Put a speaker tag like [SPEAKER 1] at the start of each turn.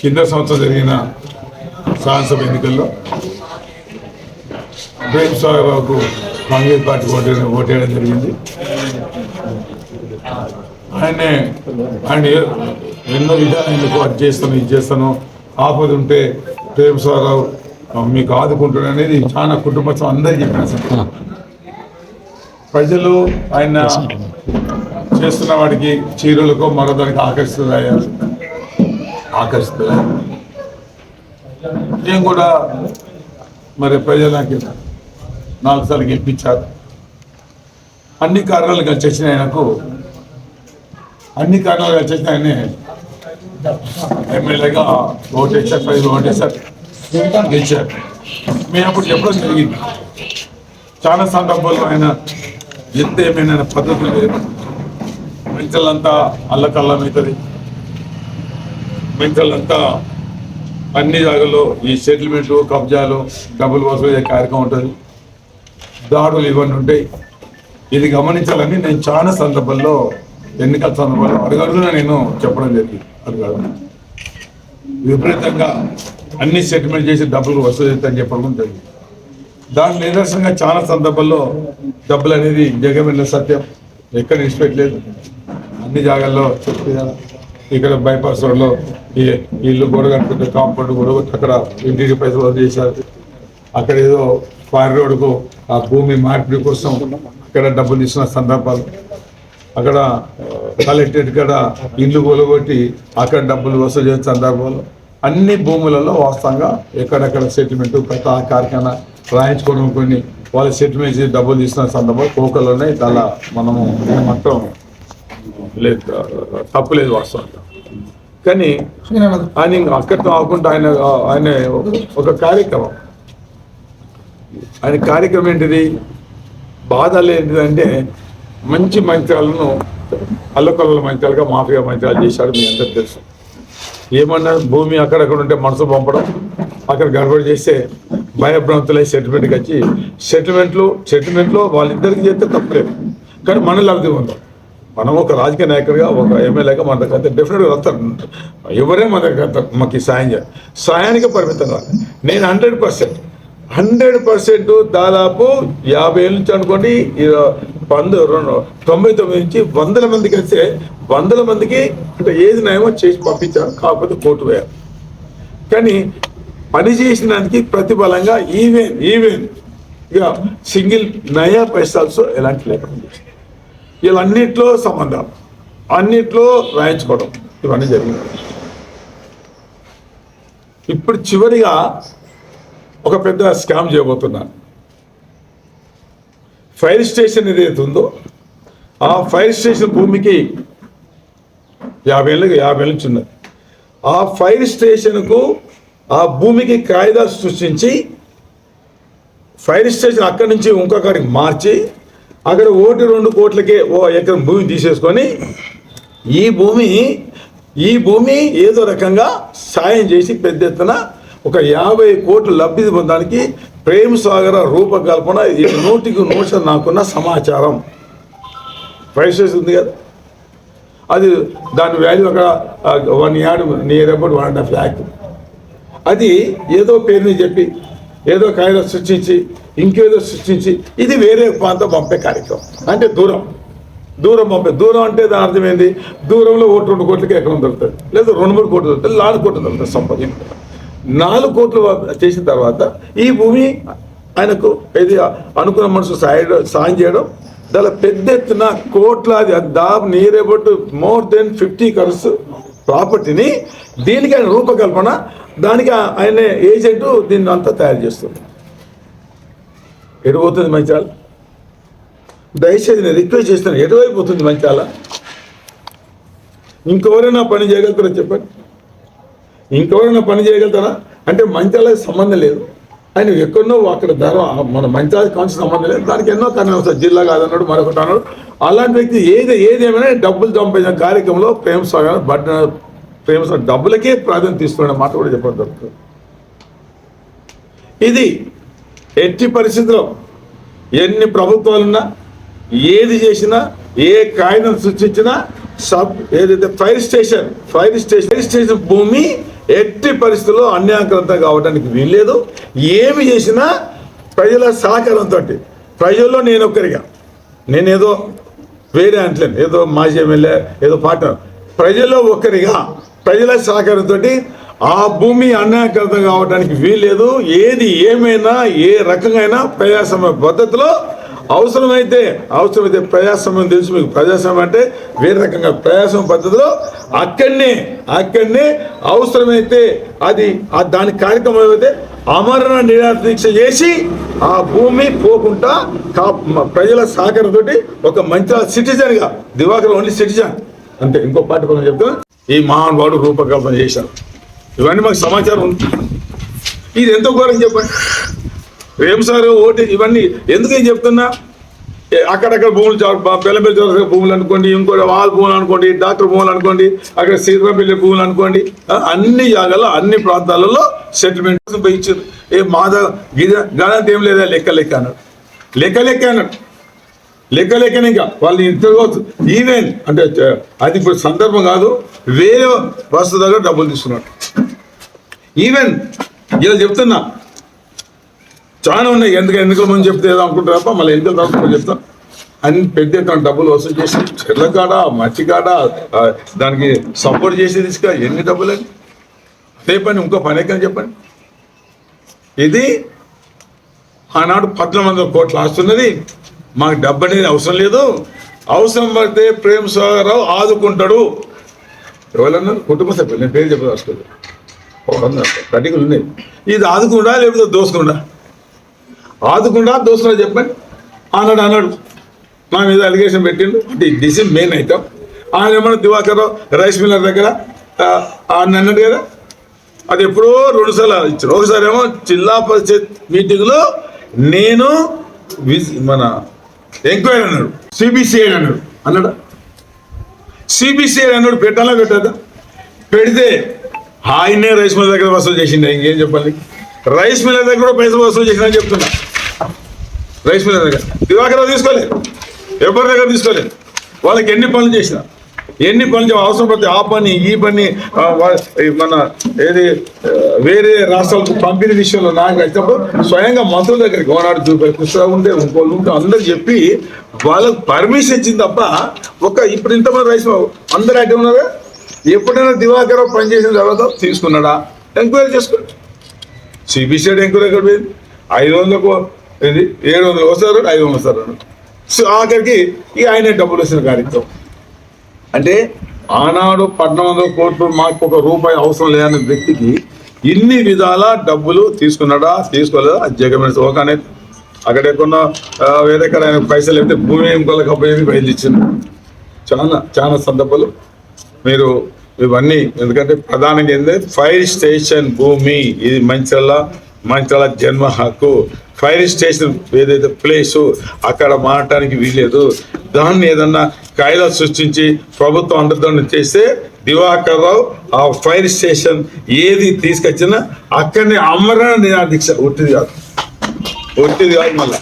[SPEAKER 1] కింద సంవత్సరం జరిగిన శాసనసభ ఎన్నికల్లో ప్రేమ్ సాగర్రావుకు కాంగ్రెస్ పార్టీ ఓటే ఓటేయడం జరిగింది. ఆయనే ఆయన ఎన్నో విధాలు ఎందుకు అది చేస్తాను ఇది చేస్తాను ఆపద ఉంటే ప్రేమ్ సాగరావు మీకు ఆదుకుంటాడు అనేది చాలా కుటుంబం అందరికీ చెప్పిన ప్రజలు ఆయన చేస్తున్న వాడికి చీరలకు మరో దానికి ఆకర్షితులయ్యారు. ఆకర్షితులయ్యారు నేను కూడా మరి ప్రజలకి నాలుగు సార్లు గెలిపించారు అన్ని కారణాలు కలిసి ఆయనకు అన్ని కారణాలు కలిసి ఆయనే ఎమ్మెల్యేగా ఓటేశారు ప్రజలు ఓటేశారు గెలిచారు. మేము అప్పుడు చెప్పడం జరిగింది. చాలా సందర్భాల్లో ఆయన ఎంత ఏమైనా పద్ధతులు లేదు. మెంటలంతా అల్లకల్లం అవుతుంది మెంటలంతా అన్ని జాగాల్లో ఈ సెటిల్మెంట్ కబ్జాలు డబ్బులు వసూలు చేసే కార్యక్రమం ఉంటుంది దాడులు ఇవన్నీ ఉంటాయి. ఇది గమనించాలని నేను చాలా సందర్భాల్లో ఎన్నికల సందర్భాల్లో అడుగడుగునా నేను చెప్పడం జరిగింది. అడుగడుగునా. విపరీతంగా అన్ని సెటిల్మెంట్ చేసి డబ్బులు వసూలు చేస్తాయని చెప్పడం జరిగింది. దాని నిదర్శనంగా చాలా సందర్భాల్లో డబ్బులు అనేది జగమైన సత్యం. ఎక్కడ ఇన్స్పెక్ట్ అన్ని జాగాల్లో చెప్పేదాన్ని ఇక్కడ బైపాస్ రోడ్లో ఈ ఇల్లు గొడవ కట్టుకుంటే కాంపౌండ్ గొడవ అక్కడ ఇంటికి పైసలు వసూలు చేశారు. అక్కడ ఏదో ఫైర్ రోడ్కు ఆ భూమి మార్పిడి కోసం అక్కడ డబ్బులు ఇచ్చిన సందర్భాలు. అక్కడ కలెక్టరేట్ కాడ ఇల్లు కొలగొట్టి అక్కడ డబ్బులు వసూలు చేసిన సందర్భాలు. అన్ని భూములలో వాస్తవంగా ఎక్కడెక్కడ సెటిల్మెంట్ ప్రతి కార్ఖానా రాయించుకోవడం కొన్ని వాళ్ళ సెటిల్మెంట్ చేసి డబ్బులు తీసిన సందర్భాలు కోకలు ఉన్నాయి చాలా మనము మాత్రం లేదు తప్పులేదు వాస్తవంగా. కానీ ఆయన ఇంకా అక్కడితో ఆకుండా ఆయన ఆయన ఒక కార్యక్రమం. ఆయన కార్యక్రమం ఏంటిది? బాధ ఏంటిదంటే మంచి మంత్రాలను అల్లకొల్ల మంత్రాలుగా మాఫియా మంత్రాలు చేశాడు మీ అందరికి తెలుసు. ఏమన్నా భూమి అక్కడక్కడ ఉంటే మనసు పంపడం అక్కడ గడబడి చేస్తే భయభ్రాంతులై సెటిల్మెంట్కి వచ్చి సెటిల్మెంట్లు సెటిల్మెంట్లో వాళ్ళిద్దరికి చేస్తే తప్పలేదు కానీ మన లబ్ధి ఉందాం మనం ఒక రాజకీయ నాయకుడిగా ఒక ఎమ్మెల్యేగా మన దగ్గర అంతే డెఫినెట్గా వస్తారు. ఎవరే మన దగ్గర మాకు సాయం చేయాలి సాయానికి పరిమితం కాదు. నేను హండ్రెడ్ పర్సెంట్ హండ్రెడ్ పర్సెంట్ దాదాపు యాభై ఏళ్ళ నుంచి అనుకోండి ఇర- వంద రెండు తొంభై తొమ్మిది నుంచి వందల మందికి వస్తే వందల మందికి అంటే ఏది నయమో చేసి పంపించారు కాకపోతే కోర్టు వేయాలి. కానీ పని చేసినందుకు ప్రతిఫలంగా ఈవెన్ ఈవెన్ ఇక సింగిల్ నయా పైసల్స్ ఎలాంటి లేకుండా వీళ్ళన్నిట్లో సంబంధాలు అన్నిట్లో రాయించుకోవడం ఇవన్నీ జరిగినాయి ఇప్పుడు చివరిగా ఒక పెద్ద స్కామ్ చేయబోతున్నాను. ఫైర్ స్టేషన్ ఏదైతే ఉందో ఆ ఫైర్ స్టేషన్ భూమికి యాభై ఏళ్ళకి యాభై ఏళ్ళ నుంచి ఉన్నది. ఆ ఫైర్ స్టేషన్కు ఆ భూమికి కాయిదా సృష్టించి ఫైర్ స్టేషన్ అక్కడి నుంచి ఇంకొకరికి మార్చి అక్కడ ఓటి రెండు కోట్లకే ఓ ఎకరం భూమి తీసేసుకొని ఈ భూమి ఈ భూమి ఏదో రకంగా సాయం చేసి పెద్ద ఎత్తున ఒక యాభై కోట్లు లబ్ధి పొందడానికి ప్రేమ్ సాగర రూపకల్పన ఇది నూటికి నూట నాకున్న సమాచారం. ప్రైసెస్ ఉంది కదా. అది దాని వాల్యూ ఒక one yard near about one and half lakh అది ఏదో పేరుని చెప్పి ఏదో కాయలు సృష్టించి ఇంకేదో సృష్టించి ఇది వేరే ప్రాంతం పంపే కార్యక్రమం. అంటే దూరం. దూరం పంపే. దూరం అంటే దాని అర్థం ఏంది? దూరంలో ఒకటి రెండు కోట్లకి ఎకరం దొరుకుతుంది. లేదా రెండు మూడు కోట్లు దొరుకుతుంది. నాలుగు కోట్లు దొరుకుతుంది సంపద. నాలుగు కోట్లు చేసిన తర్వాత ఈ భూమి ఆయనకు ఇది అనుకున్న మనసు సాయం సాయం చేయడం. దాని పెద్ద ఎత్తున కోట్లాది దాదాపు near about more than fifty crores ప్రాపర్టీని దీనికి ఆయన రూపకల్పన దానికి ఆయన ఏజెంట్ దీన్ని అంతా తయారు చేస్తుంది. ఎటుపోతుంది మంచాల? దయచేసి నేను రిక్వెస్ట్ చేస్తాను ఎటువైపు పోతుంది మంచాల? ఇంకెవరైనా పని చేయగలుగుతారా చెప్పండి? ఇంకెవరైనా పని చేయగలుగుతారా? అంటే మంచాలకు సంబంధం లేదు. ఆయన ఎక్కడో అక్కడ ధర మన మంచాల కావాల్సిన సంబంధం లేదు. దానికి ఎన్నో కారణాలు వస్తాయి. జిల్లా కాదన్నాడు మరొకటి అన్నాడు. అలాంటి వ్యక్తి ఏది ఏదేమైనా డబ్బులు చంపేసిన కార్యక్రమంలో ప్రేమ స్వామి బట్ ప్రేమ స్వామి డబ్బులకే ప్రాధాన్యత ఇస్తున్న మాట కూడా చెప్పడం ఇది ఎట్టి పరిస్థితిలో ఎన్ని ప్రభుత్వాలున్నా ఏది చేసినా ఏ కాయిదం సృష్టించినా సబ్ ఏదైతే fire station fire station fire station భూమి ఎట్టి పరిస్థితుల్లో అన్యాక్రాంతం కావడానికి వీల్లేదు. ఏమి చేసినా ప్రజల సహకారంతో ప్రజల్లో నేను ఒక్కరిగా నేనేదో వేరే అంటలేను ఏదో మాజీ ఎమ్మెల్యే ఏదో పార్ట్నర్ ప్రజల్లో ఒక్కరిగా ప్రజల సహకారంతో ఆ భూమి అన్యాక్రాంతం కావడానికి వీల్లేదు. ఏది ఏమైనా ఏ రకంగా ప్రజాస్వామ్య పద్ధతిలో అవసరమైతే అవసరమైతే ప్రజాస్వామ్యం తెలుసు మీకు. ప్రజాస్వామ్యం అంటే వేరే రకంగా ప్రజాస్వామ్య పద్ధతిలో అక్కడనే అక్కడనే అవసరమైతే అది ఆ దాని కార్యక్రమం అయితే అమరణ నిరాదీక్ష చేసి ఆ భూమి పోకుండా కా ప్రజల సహకారంతో ఒక మంచి సిటిజన్గా దివాకర్ ఓన్లీ సిటిజన్ అంతే ఇంకో పార్టీ పదం చెప్తున్నా ఈ మహానుభావుడు రూపకల్పన చేశారు ఇవన్నీ మాకు సమాచారం ఉంది. ఇది ఎంతో ఘోరం చెప్పండి. రేపు సార్ ఓటు ఇవన్నీ ఎందుకు చెప్తున్నా? అక్కడక్కడ భూములు పెళ్ళపల్లి చోట భూములు అనుకోండి ఇంకోటి వాళ్ళ భూములు అనుకోండి డాక్టర్ భూములు అనుకోండి అక్కడ సీతాపల్లి భూములు అనుకోండి అన్ని జాగాల్లో అన్ని ప్రాంతాలలో సెటిల్మెంట్ కోసం పోయి ఏ మాధవ గిద గణంత ఏం లేదా? లెక్క లెక్క అన్నాడు. లెక్క లెక్క అన్నాడు. లెక్క లెక్కనే ఇంకా వాళ్ళు ఇంతకోవచ్చు ఈవెన్ అంటే అది ఇప్పుడు సందర్భం కాదు వేరే వస్తువు దగ్గర డబ్బులు తీసుకున్నాడు ఈవెన్ ఇలా చెప్తున్నా. చాలా ఉన్నాయి. ఎందుకు ఎన్నికల ముందు చెప్తే ఏదో అనుకుంటారు తప్ప మళ్ళీ ఎన్నికల తర్వాత చెప్తాం. అన్ని పెద్ద ఎత్తున డబ్బులు వసూలు చేసి చెల్లకాడ కాడ కాడ దానికి సపోర్ట్ చేసి తీసుకు ఎన్ని డబ్బులు అని అదే పని ఇంకో పని ఎక్కడ చెప్పండి. ఇది ఆనాడు పద్నాలుగు వందల కోట్లు ఆస్తున్నది. మాకు డబ్బు అనేది అవసరం లేదు. అవసరం పడితే ప్రేమ్ సాగరావు ఆదుకుంటాడు. ఎవరన్నారు కుటుంబ సభ్యులు. నేను పేరు చెప్పదలుచుకోలేదు. కటికలు ఉన్నాయి ఇది ఆదుకుండా లేకపోతే దోసుకుండా? ఆదుకుండా దోసుకుండా చెప్పండి. అన్నాడు అన్నాడు. మా మీద అలిగేషన్ పెట్టిండు. అంటే దిస్ ఇస్ మెయిన్ ఐటమ్ ఆయన ఏమన్నా దివాకర్ రైస్ మిల్లర్ దగ్గర ఆయన అన్నాడు కదా? అది ఎప్పుడో రెండుసార్లు ఇచ్చారు. ఒకసారి ఏమో జిల్లా పరిషత్ మీటింగ్లో నేను మన ఎంక్వైరీ అన్నాడు. సిబిసిఐ అన్నాడు. అన్నాడు? సిబిసిఐ అన్నాడు. పెట్టాలా పెట్టద్దా పెడితే ఆయనే రైస్ మిల్ దగ్గర వసూలు చేసిండే. ఇంకేం చెప్పాలి? రైస్ మిల్ దగ్గర కూడా పైసలు వసూలు చేసిన చెప్తున్నా. రైస్ మిల్ దగ్గర. దివాకర్ తీసుకోలేదు ఎవరి దగ్గర తీసుకోలేదు వాళ్ళకి ఎన్ని పనులు చేసిన. ఎన్ని పనులు అవసరం పడితే ఆ పని ఈ పని మన ఏది వేరే రాష్ట్రాలకు పంపిణీ విషయంలో నాకు వచ్చినప్పుడు స్వయంగా మంత్రుల దగ్గరికి ఓనాడు చూపే కృష్ణరావు ఉంటే ఇంకోళ్ళు ఉంటే అందరు చెప్పి వాళ్ళకి పర్మిషన్ ఇచ్చింది తప్ప ఒక ఇప్పుడు ఇంతమంది రైస్ మిల్ అందరు అడ్డు ఉన్నారా? ఎప్పుడైనా దివాకర్ పనిచేసిన తర్వాత తీసుకున్నాడా? ఎంక్వైరీ చేసుకోండి సిబిసిఐడి ఎంక్వైరీ ఎక్కడ పోయింది? ఐదు వందలకు ఇది ఏడు వందలు వస్తారు? ఐదు వందలు వస్తారు? సో ఆఖరికి ఇక ఆయనే డబ్బులు వచ్చిన కార్యక్రమం. అంటే ఆనాడు పద్నాలుగు వందల కోట్లు మాకు ఒక రూపాయి అవసరం లేని వ్యక్తికి ఇన్ని విధాల డబ్బులు తీసుకున్నాడా తీసుకోలేదా? అది జగన్ ఒక అనేది. అక్కడ ఎక్కడో వేరే ఆయన పైసలు అయితే భూమి ఇంకోళ్ళకి అబ్బాయి బయలుదేరింది. చాలా చాలా సందర్భాలు. మీరు ఇవన్నీ. ఎందుకంటే ప్రధానంగా ఏంటంటే ఫైర్ స్టేషన్ భూమి. ఇది మంచిర్యాల మంచిర్యాల జన్మ హక్కు. ఫైర్ స్టేషన్ ఏదైతే ప్లేసు అక్కడ మారటానికి వీలేదు దాన్ని ఏదన్నా కాయిదా సృష్టించి ప్రభుత్వం అండదండ చేస్తే దివాకర్ రావు ఆ ఫైర్ స్టేషన్ ఏది తీసుకొచ్చినా అక్కడనే అమరణ నిరాదీక్ష. ఒట్టిది కాదు. ఒట్టిది కాదు మళ్ళీ.